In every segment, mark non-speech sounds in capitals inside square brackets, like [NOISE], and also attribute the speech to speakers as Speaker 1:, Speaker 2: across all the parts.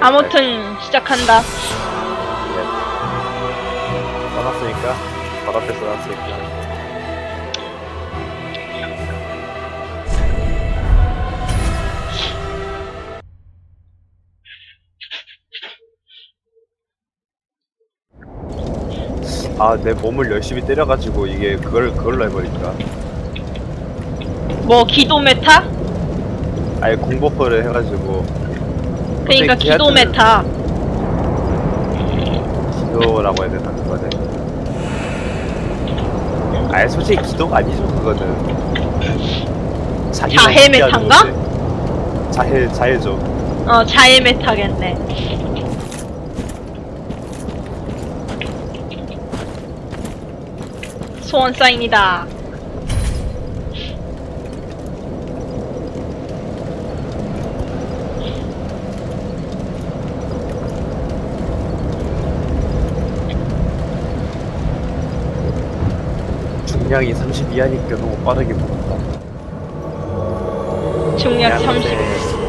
Speaker 1: 아무튼 시작한다.
Speaker 2: 써놨으니까 바로 앞에 써놨으니까 아 내 몸을 열심히 때려가지고 이게 그걸 그걸로 해버릴까
Speaker 1: 뭐 기도 메타?
Speaker 2: 아예 공버퍼를 해가지고
Speaker 1: 그러니까
Speaker 2: 갑자기
Speaker 1: 기도
Speaker 2: 걔한테는
Speaker 1: 메타.
Speaker 2: 기도라고 해야 되나 그거는 아예 솔직히 기도가 아니죠 그거는 자기만
Speaker 1: 자해
Speaker 2: 믿게 하는
Speaker 1: 메타인가?
Speaker 2: 거지. 자해 자해죠
Speaker 1: 어 자해 메타겠네. 소원 사인이다.
Speaker 2: 중량이 30 이하니까 너무 빠르게 먹었다
Speaker 1: 중력 30.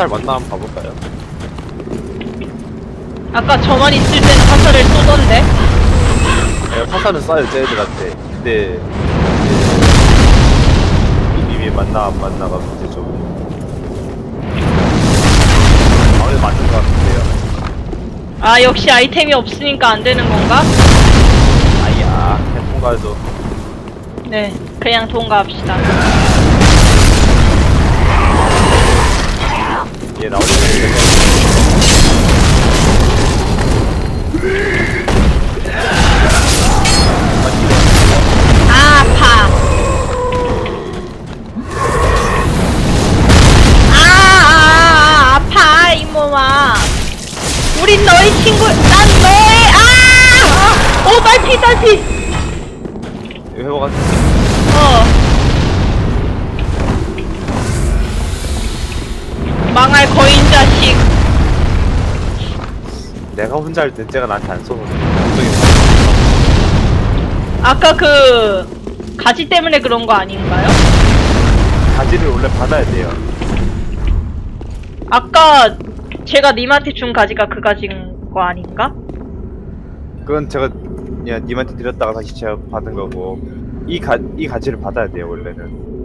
Speaker 2: 화살 만나 한번 봐볼까요?
Speaker 1: 아까 저만 있을 땐 화살을 쏘던데.
Speaker 2: 네, 화살은 쏴요 쟤들한테 근데 이님이 만나 안 만나가 문제죠 아무래도 맞는 것 같은데요
Speaker 1: 아 역시 아이템이 없으니까 안 되는 건가?
Speaker 2: 아야 통과도
Speaker 1: 네. 그냥 통과합시다.
Speaker 2: 얘 나오는
Speaker 1: 아, 아파. 아, 아, 아, 아파, 이 몸아. 우린 너의 친구, 난 너의, 아! 어, 딸피, 딸피!
Speaker 2: 회복한
Speaker 1: 어. 망할 거인 자식.
Speaker 2: 내가 혼자 할 때 쟤가 나한테 안 쏘는
Speaker 1: 아까 그, 가지 때문에 그런 거 아닌가요?
Speaker 2: 가지를 원래 받아야 돼요
Speaker 1: 아까 제가 님한테 준 가지가 그 가지인 거 아닌가?
Speaker 2: 그건 제가 그냥 님한테 드렸다가 다시 제가 받은 거고 이, 가, 이 가지를 받아야 돼요 원래는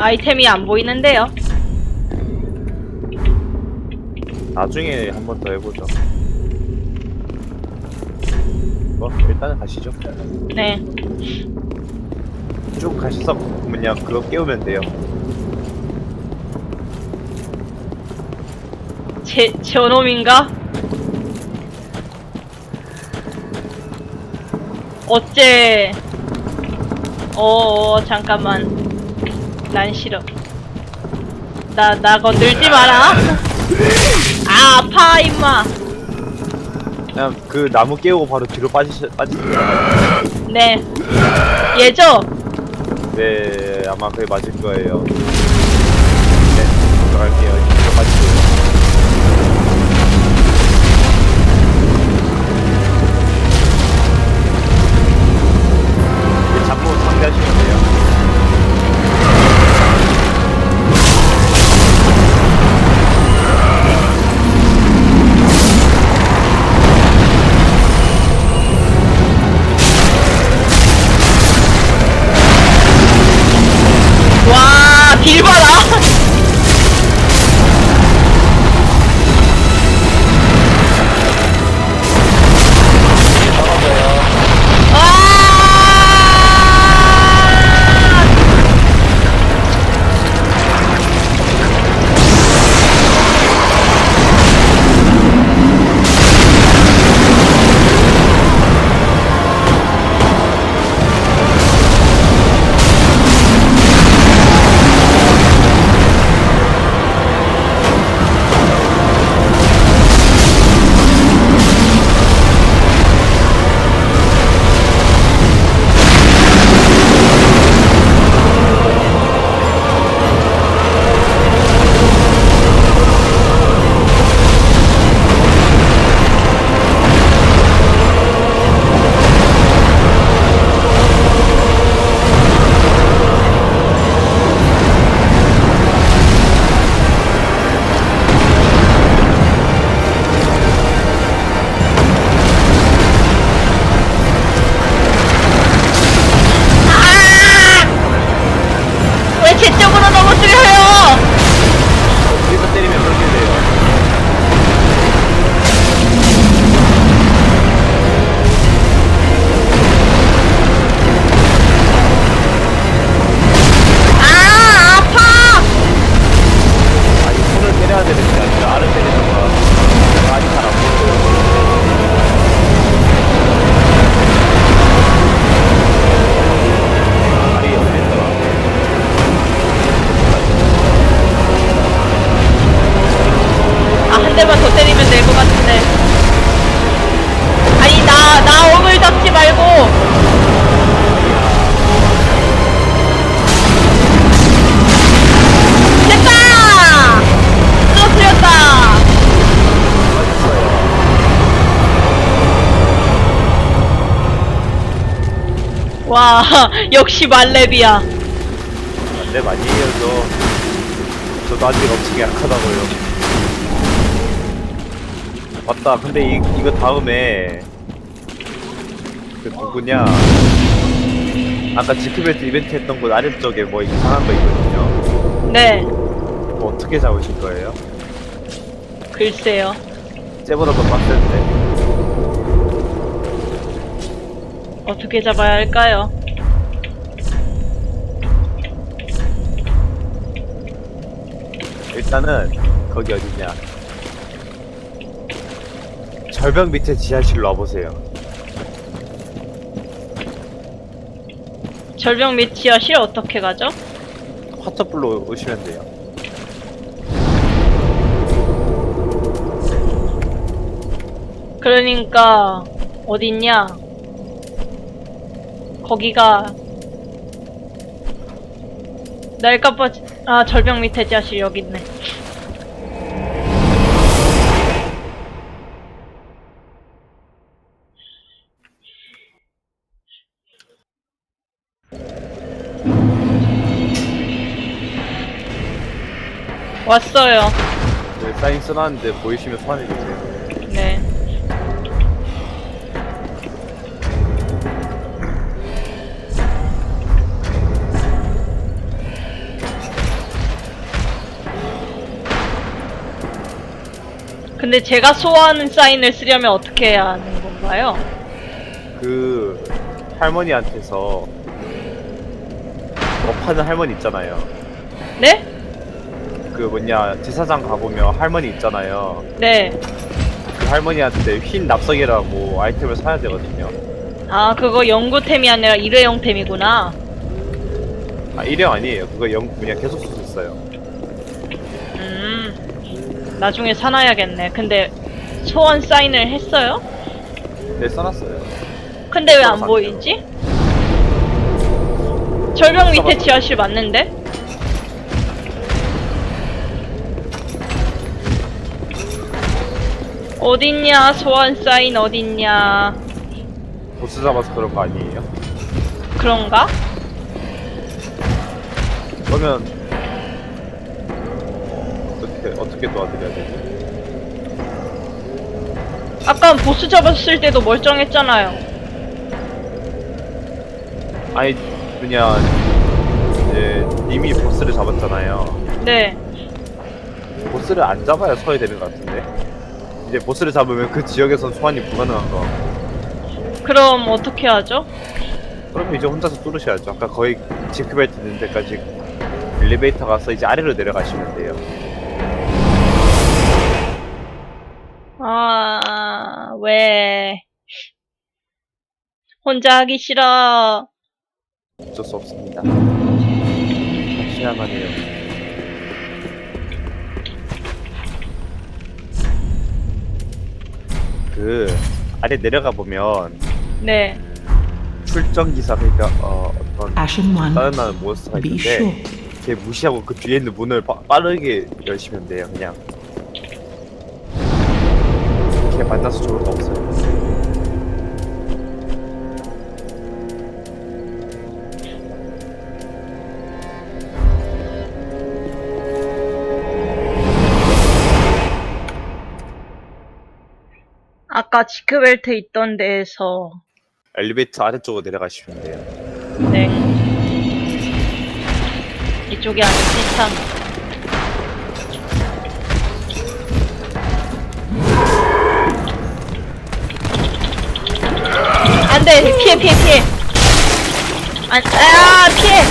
Speaker 1: 아이템이 안 보이는데요.
Speaker 2: 나중에 한 번 더 해보죠 뭐 일단은 가시죠
Speaker 1: 네.
Speaker 2: 쭉 가셔서 뭐냐 그거 깨우면 돼요
Speaker 1: 제, 저놈인가? 어째, 어, 어, 잠깐만. 난 싫어. 나, 나 건들지 마라. 아, 아파, 임마.
Speaker 2: 그냥 그 나무 깨우고 바로 뒤로 빠지시, 빠지세요
Speaker 1: 네. 얘죠?
Speaker 2: 네 아마 그게 맞을 거예요 네 들어갈게요
Speaker 1: 와, [LAUGHS] 역시 말렙이야.
Speaker 2: 안돼 많이 해요 저 저도 아직 엄청 약하다고요 맞다 근데 이, 이거 다음에 그 누구냐 아까 지크벨트 이벤트 했던 곳 아래쪽에 뭐 이상한 거 있거든요
Speaker 1: 네,
Speaker 2: 그거 어떻게 잡으실 거예요?
Speaker 1: 글쎄요.
Speaker 2: 쟤보다 더 빡센데
Speaker 1: 어떻게 잡아야 할까요?
Speaker 2: 일단은 거기 어디냐 절벽 밑에 지하실로 와보세요
Speaker 1: 절벽 밑 지하실 어떻게 가죠?
Speaker 2: 화터불로 오시면 돼요
Speaker 1: 그러니까 어딨냐? 거기가 날까빠 아 절벽 밑에 지하실 여기 있네. 왔어요.
Speaker 2: 네, 사인 써놨는데 보이시면 소환해주세요
Speaker 1: 근데 제가 소화하는 사인을 쓰려면 어떻게 해야 하는 건가요?
Speaker 2: 그 할머니한테서 뭐 파는 할머니 있잖아요.
Speaker 1: 네?
Speaker 2: 그 뭐냐 제사장 가보면 할머니 있잖아요.
Speaker 1: 네.
Speaker 2: 그 할머니한테 흰 납석이라고 아이템을 사야 되거든요.
Speaker 1: 아, 그거 연구템이 아니라 일회용템이구나.
Speaker 2: 아 일회용 아니에요. 그거 영 그냥 계속 쓸 수 있어요.
Speaker 1: 음. 나중에 사놔야겠네. 근데 소원 사인을 했어요?
Speaker 2: 네 써놨어요.
Speaker 1: 근데 왜 안. 보이지? 절벽 밑에 지하실 맞는데? 어딨냐 소원 사인 어딨냐
Speaker 2: 보스 잡아서 그런 거 아니에요?
Speaker 1: 그런가?
Speaker 2: 그러면 어떻게 도와드려야 되지?
Speaker 1: 아까 보스 잡았을 때도 멀쩡했잖아요
Speaker 2: 아니 그냥 이제 님이 보스를 잡았잖아요.
Speaker 1: 네
Speaker 2: 보스를 안 잡아야 서야 되는 것 같은데. 이제 보스를 잡으면 그 지역에선 소환이 불가능한 거.
Speaker 1: 그럼 어떻게 하죠?
Speaker 2: 그러면 이제 혼자서 뚫으셔야죠. 아까 거의 지크벨트 있는 데까지 엘리베이터 가서 이제 아래로 내려가시면 돼요.
Speaker 1: 아, 왜? 혼자 하기 싫어.
Speaker 2: 어쩔 수 없습니다. 시야만해요. 그 아래 내려가 보면
Speaker 1: 네.
Speaker 2: 출정 기사 그러니까 어, 어떤
Speaker 3: Ashen one,
Speaker 2: 짜증나는 몬스터가
Speaker 3: be
Speaker 2: 있는데
Speaker 3: sure.
Speaker 2: 걔 무시하고 그 뒤에 있는 문을 빠, 빠르게 열시면 돼요. 그냥 걔 만나서 좋을 거 없어요.
Speaker 1: 아까 지크벨트 있던 데에서,
Speaker 2: 엘리베이터 아래쪽으로 내려가시면 돼요.
Speaker 1: 네. 이쪽이 아니지, 참. 안 돼! 피해, 피해, 피해! 안, 아, 피해!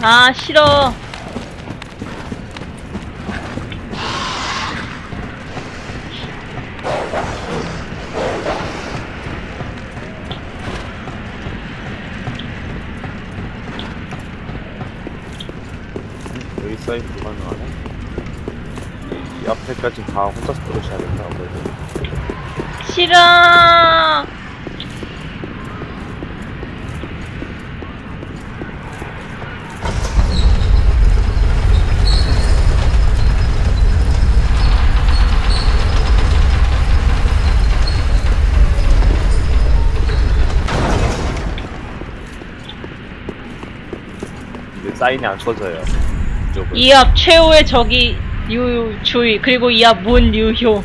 Speaker 1: 아, 싫어.
Speaker 2: 사이트 불가능하네. 이 앞에까지 다 혼자서 뚫으셔야겠다, 아무래도.
Speaker 1: 싫어.
Speaker 2: 근데 사인이 안 써져요. 이쪽은.
Speaker 1: 이 최후의 적이 유주의 그리고 이앞문 유효.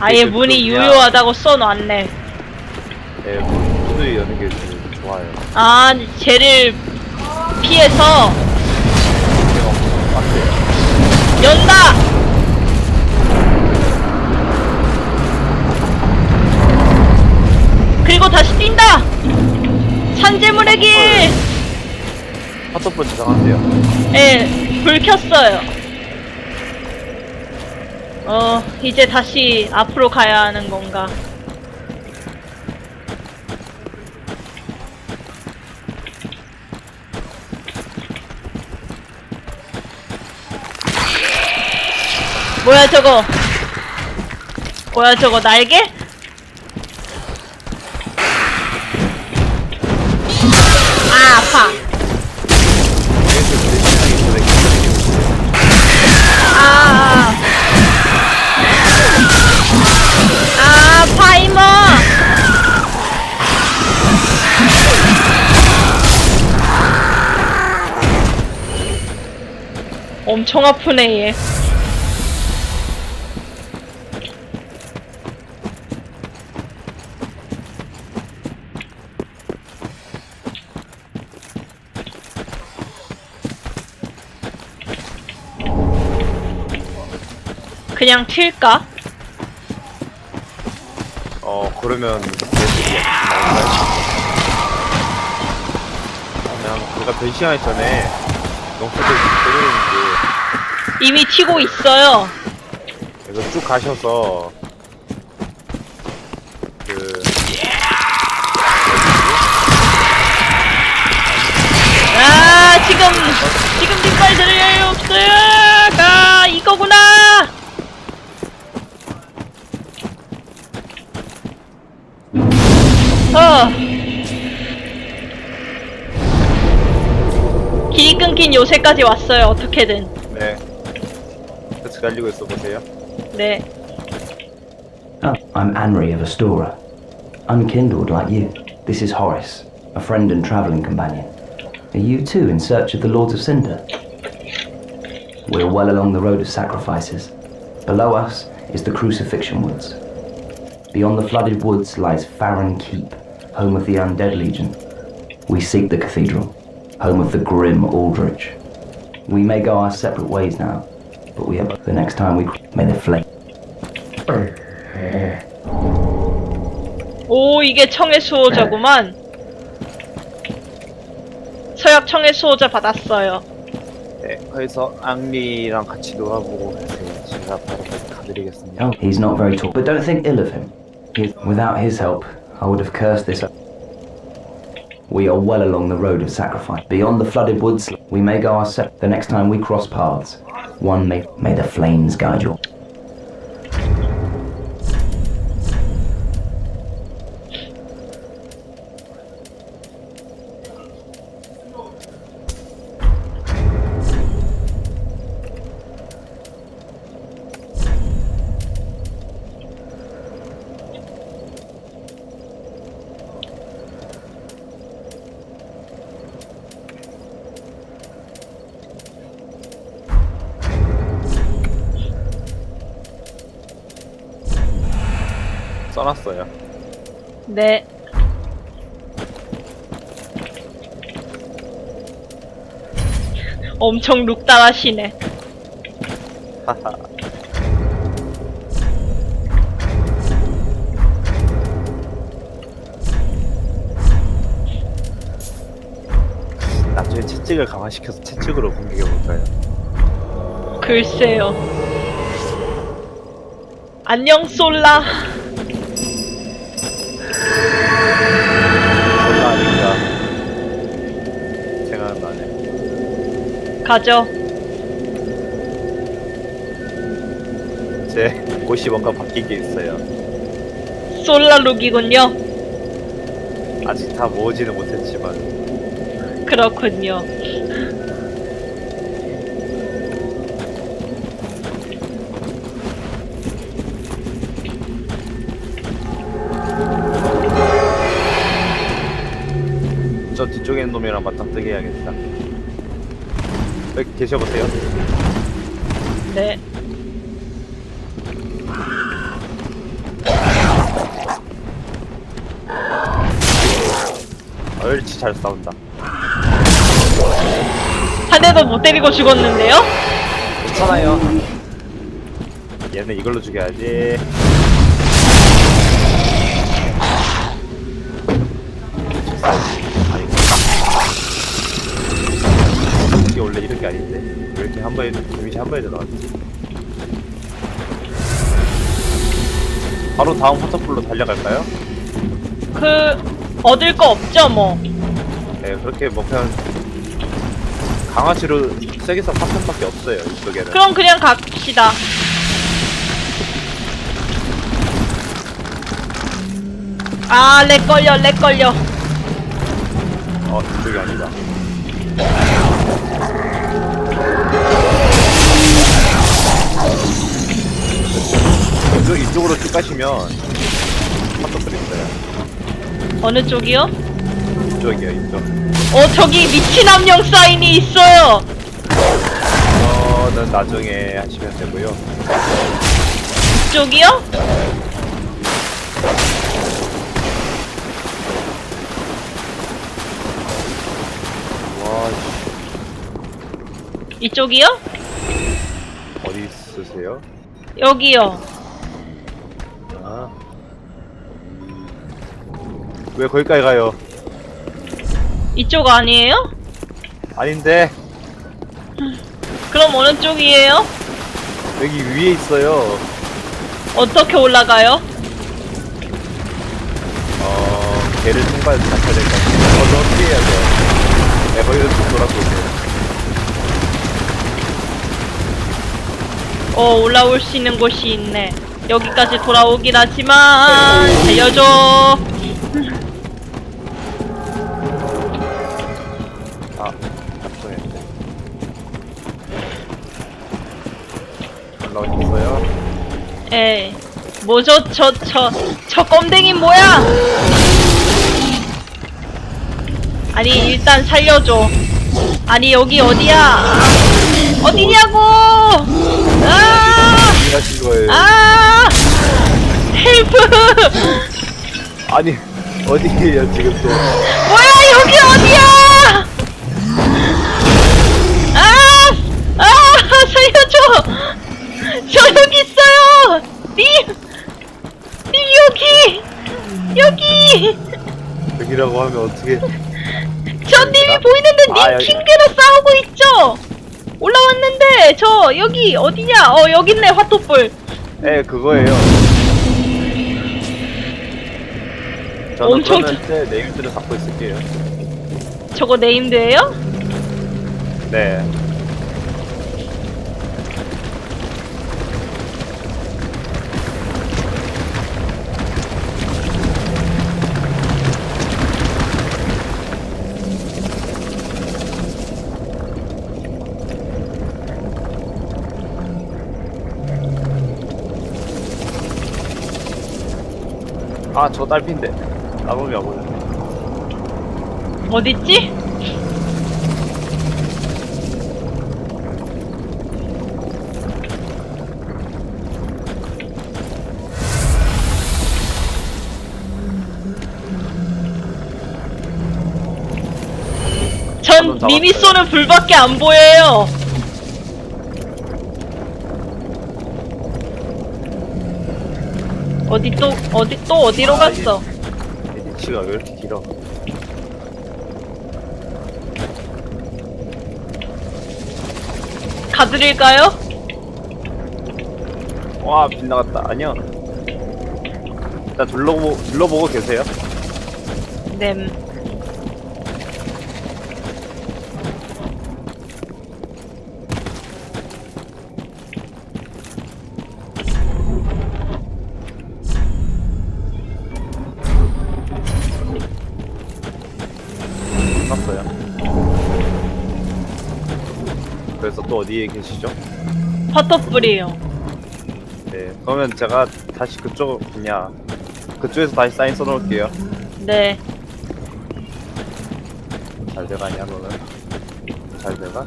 Speaker 1: 아예
Speaker 2: 그
Speaker 1: 문이
Speaker 2: 그냥-
Speaker 1: 유효하다고 써놨네.
Speaker 2: 네, 문을 여는 게 좋아요.
Speaker 1: 아, 쟤를 피해서
Speaker 2: 제가 엄청 빡세요.
Speaker 1: 연다! 그리고 다시 뛴다! 산재물의 길!
Speaker 2: 핫도폰 지정하세요.
Speaker 1: 예, 불 켰어요. 어, 이제 다시 앞으로 가야 하는 건가. 뭐야 저거? 뭐야 저거 날개? 엄청 아프네, 얘. 그냥 튈까?
Speaker 2: 어, 그러면? 그냥 제가 변신하기 전에 농사들 때리는
Speaker 1: 이미 튀고 있어요.
Speaker 2: 게 이거 쭉 가셔서 그
Speaker 1: 아, 지금, 지금 뒷발 들을 여유 없어요. 아, 이거구나. 어. 길이 끊긴 요새까지 왔어요. 어떻게든.
Speaker 2: 네. 같이 달리고 있어 보세요.
Speaker 1: 네.
Speaker 3: Oh, I'm Anri of Astora. Unkindled like you. This is Horace, a friend and travelling companion. Are you too in search of the Lords of Cinder? We're well along the road of sacrifices. Below us is the Crucifixion Woods. Beyond the flooded woods lies Farron Keep, home of the Undead Legion. We seek the cathedral, home of the grim Aldrich. We may go our separate ways now, but we have the next time we may the flame.
Speaker 1: 오, 이게 청의 수호자구만. 서약 청의 수호자 받았어요.
Speaker 2: 네. 그래서 앙리랑 같이 놀아보고 계세요. 제가 바로 가서 가드리겠습니다.
Speaker 3: Oh, he's not very tall, but don't think ill of him. He, without his help, I would have cursed this. We are well along the road of sacrifice. Beyond the flooded woods, we may go our sep. The next time we cross paths, one may may the flames guide you.
Speaker 2: 써놨어요.
Speaker 1: 네. 엄청 룩달하시네.
Speaker 2: 하하. 나중에 채찍을 강화시켜서 채찍으로 공격해볼까요?
Speaker 1: 글쎄요. 안녕, 솔라.
Speaker 2: 가
Speaker 1: 가죠.
Speaker 2: 제 옷이 뭔가 바뀐 게 있어요.
Speaker 1: 솔라룩이군요.
Speaker 2: 아직 다 모으지는 못했지만
Speaker 1: 그렇군요.
Speaker 2: 저 뒤쪽에 있는 놈이랑 맞짱 뜨게 해야겠다. 여기 계셔보세요.
Speaker 1: 네.
Speaker 2: 얼치 잘 싸운다.
Speaker 1: 한 대도 못 때리고 죽었는데요?
Speaker 2: 괜찮아요. 얘는 이걸로 죽여야지. 아닌데 왜 이렇게 한 번에 데미지 한 번에 들어갔지? 바로 다음 화터풀로 달려갈까요?
Speaker 1: 그 얻을 거 없죠 뭐.
Speaker 2: 네 그렇게 뭐 그냥 강화치로 세게 써 파편밖에 없어요 이쪽에는.
Speaker 1: 그럼 그냥 갑시다. 아, 렉 걸려, 렉 걸려.
Speaker 2: 어 이쪽이 아니다. 이쪽 이쪽으로 쭉 가시면 화터풀 있어요.
Speaker 1: 어느 쪽이요?
Speaker 2: 이쪽이요 이쪽.
Speaker 1: 어, 저기 미친 함령 사인이 있어요.
Speaker 2: 저는 나중에 하시면 되고요.
Speaker 1: 이쪽이요?
Speaker 2: 와 씨,
Speaker 1: 이쪽이요?
Speaker 2: 어디 있으세요?
Speaker 1: 여기요.
Speaker 2: 왜 거기까지 가요?
Speaker 1: 이쪽 아니에요?
Speaker 2: 아닌데
Speaker 1: 그럼 어느 쪽이에요?
Speaker 2: 여기 위에 있어요.
Speaker 1: 어떻게 올라가요?
Speaker 2: 어 걔를 통과해서 잡혀야 될 것 같아요. 어저 어떻게 해야 돼요? 네 거기서 좀 돌아보세요.
Speaker 1: 어, 올라올 수 있는 곳이 있네. 여기까지 돌아오긴 하지만, 살려줘.
Speaker 2: 올라오셨어요?
Speaker 1: 에이. 뭐죠? 저, 저, 저 껌댕이 뭐야? 아니, 일단 살려줘. 아니, 여기 어디야? 어디냐고! 아!
Speaker 2: 일하신 거예요.
Speaker 1: 아! 헬프!
Speaker 2: 아니 어디에요 지금 또?
Speaker 1: 뭐야, 여기 어디야! 아! 아! 살려줘! 저 여기 있어요! 님! 님, 여기! 여기!
Speaker 2: 여기라고 하면 어떻게?
Speaker 1: 저 님이 보이는데 님
Speaker 2: 아, 여기.
Speaker 1: 싸우고 있죠? 올라왔는데 저 여기 어디냐? 어 여기 있네 화토불.
Speaker 2: 네 그거예요. 저는
Speaker 1: 엄청
Speaker 2: 그러면 때 네임들을 갖고 있을게요.
Speaker 1: 저거 네임드예요?
Speaker 2: 네. 아, 저 딸핀데. 나무미 와보네.
Speaker 1: 어딨지? 전
Speaker 2: 잡았어요.
Speaker 1: 쏘는 불밖에 안 보여요. 어디 또 어디 또 어디로
Speaker 2: 아,
Speaker 1: 갔어?
Speaker 2: 이 리치가 왜 이렇게 길어?
Speaker 1: 가드릴까요?
Speaker 2: 와, 빗나갔다. 아니요. 일단 둘러보, 둘러보고 계세요.
Speaker 1: 네.
Speaker 2: 또 어디에 계시죠?
Speaker 1: 퍼터풀이에요.
Speaker 2: 네. 그러면 제가 다시 그쪽 그냥 그쪽에서 다시 사인 써놓을게요.
Speaker 1: 네.
Speaker 2: 잘 돼가냐 너는? 잘 돼가?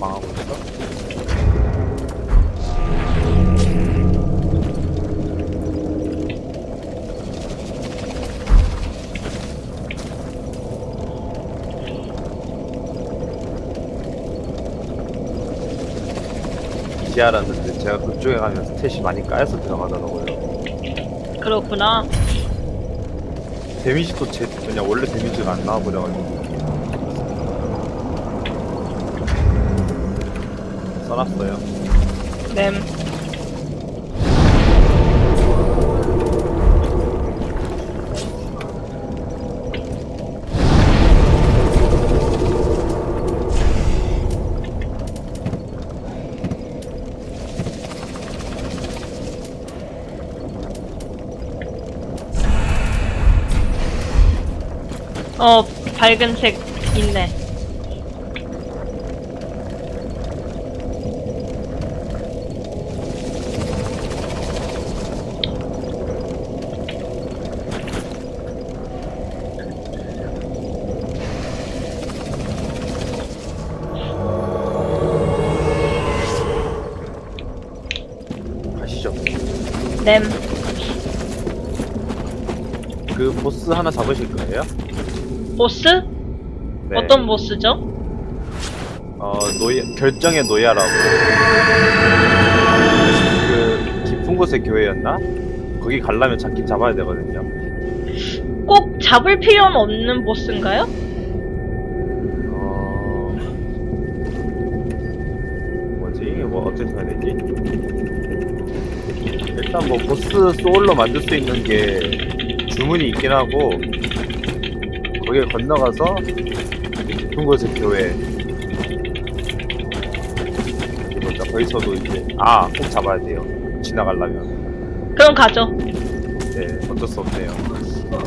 Speaker 2: 망하고 있어? 이제 알았는데 제가 그쪽에 가면 스탯이 많이 까여서 들어가더라고요.
Speaker 1: 그렇구나.
Speaker 2: 데미지도 제 그냥 원래 데미지가 안 나와 버려가지고 써놨어요.
Speaker 1: 네. 어, 밝은 색 있네.
Speaker 2: 가시죠.
Speaker 1: 램.
Speaker 2: 그 보스 하나 잡으실 거예요?
Speaker 1: 보스?
Speaker 2: 네.
Speaker 1: 어떤 보스죠?
Speaker 2: 어 노예 결정의 노예라고. 그 깊은 곳의 교회였나? 거기 가려면 잡긴 잡아야 되거든요.
Speaker 1: 꼭 잡을 필요는 없는 보스인가요?
Speaker 2: 어 뭐지? 뭐 어떻게 해야 되지? 일단 뭐 보스 소울로 만들 수 있는 게 주문이 있긴 하고 거기에 건너가서 깊은 곳의 교회 그거죠. 거기서도 이제 아 꼭 잡아야 돼요. 지나가려면
Speaker 1: 그럼 가죠.
Speaker 2: 네 어쩔 수 없네요. 어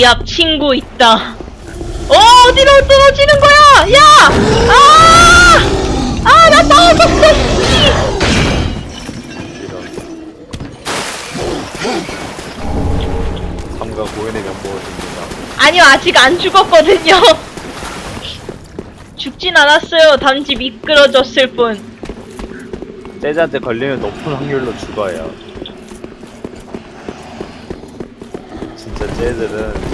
Speaker 1: 이 앞 친구 있다. 어, 어디로 떨어지는 거야? 야! 아! 아, 나 떨어졌어! 씨!
Speaker 2: 삼가 고연의 면모입니다.
Speaker 1: 아니요, 아직 안 죽었거든요. 죽진 않았어요. 단지 미끄러졌을 뿐.
Speaker 2: 재즈한테 걸리면 높은 확률로 죽어요. 진짜 재즈는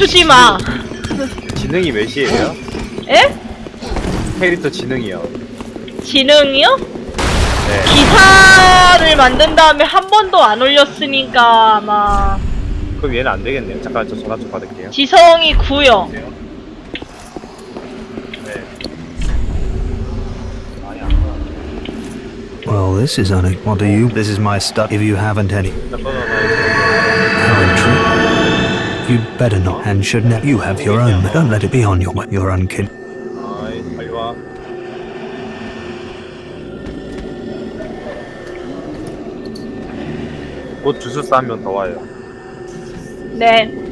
Speaker 1: 멈추지 마.
Speaker 2: 지능이 몇이에요?
Speaker 1: 에?
Speaker 2: 캐릭터 지능이요.
Speaker 1: 지능이요?
Speaker 2: 네.
Speaker 1: 기사를 만든 다음에 한 번도 안 올렸으니까 아마
Speaker 2: 그럼 얘는 안 되겠네요. 잠깐 저 전화 좀 받을게요.
Speaker 1: 지성이 9요.
Speaker 2: 네. 많이 안 가.
Speaker 4: Well, this is only. What do you? This is my stuff. If you haven't any,
Speaker 2: 끊어놔야지.
Speaker 4: how untrue. You'd better not, and should never. You have your own, but don't let it be on your your own kid.
Speaker 2: 아이, 빨리 와. 곧 주술사 한 명 더 와요.
Speaker 1: 네.